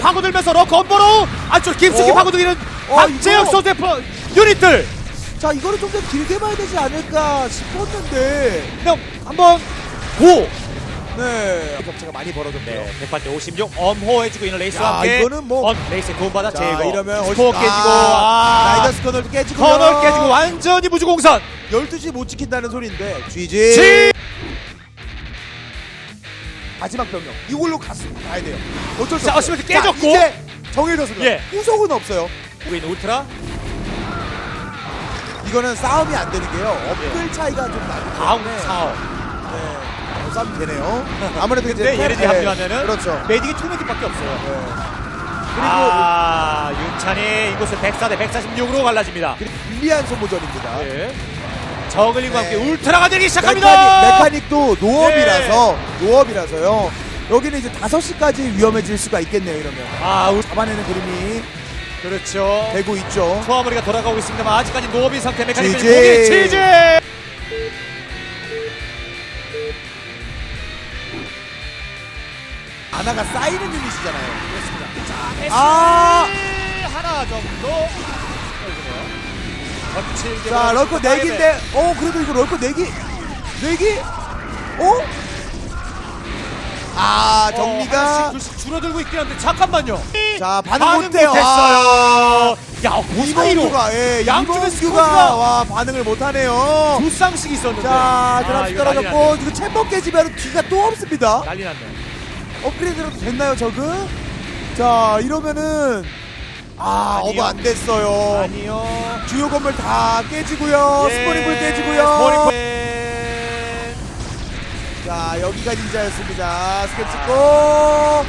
파고들면서 러커 엄버로 안쪽 깊숙이 어? 파고들기는 어, 박재혁 이거- 선수의 프로- 유닛들. 자 이거를 좀 더 길게 봐야 되지 않을까 싶었는데. 그냥 한번 고! 네 격차가 많이 벌어졌네요. 네, 108대 56 엄호해주고 있는 레이스와 야, 함께 이거는 뭐- 어, 레이스의 도움받아 자 제거. 이러면 스코어 훨씬- 깨지고 아, 아, 라이더스 커널도 깨지고 커널 깨지고 완전히 무주공선. 12시 못 지킨다는 소리인데 GG 지 마지막 병력. 이걸로 갔, 가야 돼요. 어쩔 수 자, 없어요. 어시면서 깨졌고. 자, 이제 정해졌습니다. 예. 후속은 없어요. 있는 울트라? 이거는 싸움이 안 되는 게요. 업글 차이가 좀 나기 다음 때문에. 사업. 네. 어, 싸움이 되네요. 아무래도 이제 근데 얘네들이 네, 합류하면은 그렇죠. 메딕이 투메딕밖에 없어요. 네. 그리고 아 윤찬이 이곳을 104 대 146으로 갈라집니다. 그리고 불리한 소모전입니다. 네. 저글링과 네. 함께 울트라가 되기 시작합니다! 메카닉, 도 노업이라서 노업이라서요. 여기는 이제 5시까지 위험해질 수가 있겠네요 이러면. 아 울... 잡아내는 그림이 그렇죠. 되고 있죠. 소화머리가 돌아가고 있습니다만 아직까지 노업인 상태 메카닉 지지. 보기 치즈 아나가 쌓이는 유닛이잖아요. 그렇습니다. 아! 하나 정도 거칠게 자 럴커 보여주고 4기인데 어 그래도 이거 럴커 4기? 4기? 어? 아 어, 정리가 하나씩 둘씩 줄어들고 있긴 한데 잠깐만요. 자 반응 못해요. 못했어요. 야 고사이로 이몽규가 예 양쪽에 이몽규가 스쿼드가 와 반응을 못하네요. 두 쌍씩 있었는데. 자 아, 드랍스 이거 난리 떨어졌고 이거 챔버 깨지면 뒤가 또 없습니다. 난리 났네. 업그레이드라도 됐나요 저그? 자 이러면은 아 아니요. 어버 안 됐어요. 아니요. 주요 건물 다 깨지고요. 예, 스포닝풀 깨지고요. 스포닝풀. 자 여기가 닌자였습니다. 스캔 찍고.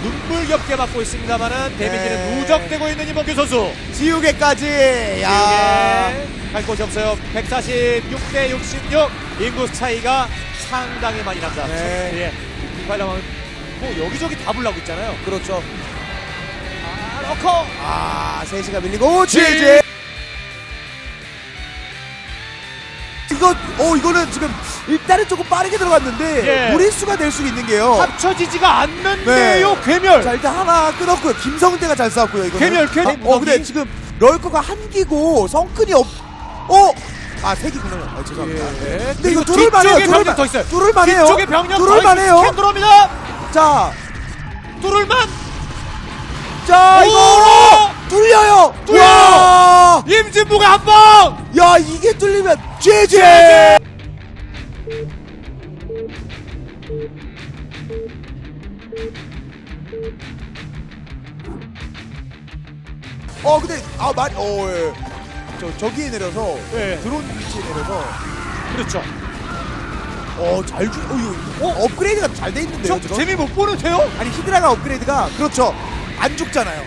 눈물겹게 맞고 있습니다만은 데미지는 네. 누적되고 있는 이범규 선수. 지우개까지. 야 이게 갈 곳이 없어요. 146 대 66 인구 차이가 상당히 많이 납니다 네. 예. 발랑은 뭐 여기저기 다 불나고 있잖아요. 그렇죠 아 러커. 아 3시가 밀리고 지지. 이거 어 이거는 지금 일단은 조금 빠르게 들어갔는데 예. 무리수가 될 수 있는 게요. 합쳐지지가 않는데요 네. 괴멸. 자 일단 하나 끊었고요. 김성대가 잘 싸웠고요 이거 괴멸, 괴멸. 어 근데 지금 럴커가 한 기고 성큰이 없 어? 아 세 기구나 아, 죄송합니다. 예. 근데 그리고 이거 뚫을 만 해요. 뒤쪽에 병력 뚫을만 더 있어요. 뚫을만 해요. 뒤쪽에 병력 뚫을만 해요. 스캔 들어옵니다. 자, 뚫을만 자 오! 이거 뚫려요 뚫려! 와! 임진부가 한방 야 이게 뚫리면 제제 제제! 어 근데 아 많이 어 예. 저 저기에 내려서 예. 드론 위치에 내려서 그렇죠 어잘 주, 어 이거 어 업그레이드가 잘 돼 있는데요 저 지금? 재미 못 보는데요 아니 히드라가 업그레이드가 그렇죠 안 죽잖아요.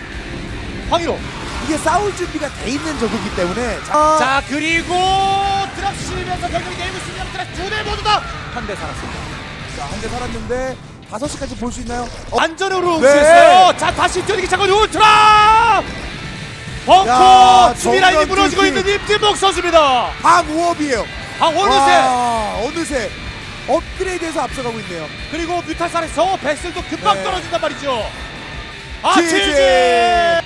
황희로 이게 싸울 준비가 돼 있는 저거기 때문에 자, 자 그리고 드랍 씌면서 병력이 내리고 있습니다 드랍 두대 모두 다 한 대 살았습니다 한대 살았는데 5시까지 볼 수 있나요? 어, 안전으로 네. 응수했어요 자 다시 뛰어들기 시작한 울트라 벙커 야, 수비 라인이 정면 무너지고 뚫기. 있는 임진복 선수입니다 방우업이에요. 아 어느새 와, 어느새 업그레이드에서 앞서가고 있네요. 그리고 뮤탈산에서 베슬도 금방 네. 떨어진단 말이죠 아! 치즈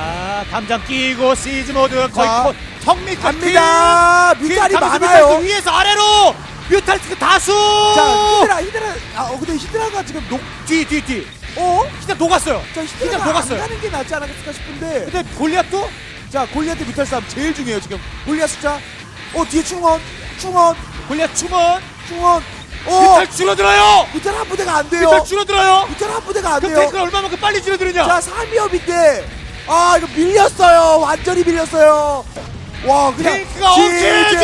아 담장 끼고 시즈 모드 거의 자, 뭐 턱밑 갑니다. 뮤탈이 뮤탈 많아요. 위에서 아래로 뮤탈스크 다수 자, 히드라, 히드라. 아, 어, 근데 히드라가 지금 녹, 뒤뒤 뒤 어? 진짜 녹았어요 자, 히드라가 안 녹았어요 가는 게 낫지 않았을까 싶은데. 근데 골리앗도 자, 골리앗 대 뮤탈 싸움 제일 중요해요, 지금. 골리앗 숫자. 어, 뒤에 충원. 충원. 골리앗 충원 충원. 어! 뮤탈 줄어들어요 뮤탈 한 부대가 안 돼요. 뮤탈 줄어들어요 뮤탈 한 부대가 안 그럼 돼요. 탱크가 얼마만큼 빨리 줄어드느냐 자, 3위업인데. 아, 이거 밀렸어요. 완전히 밀렸어요. 와, 그냥. 탱크가 끝났습니다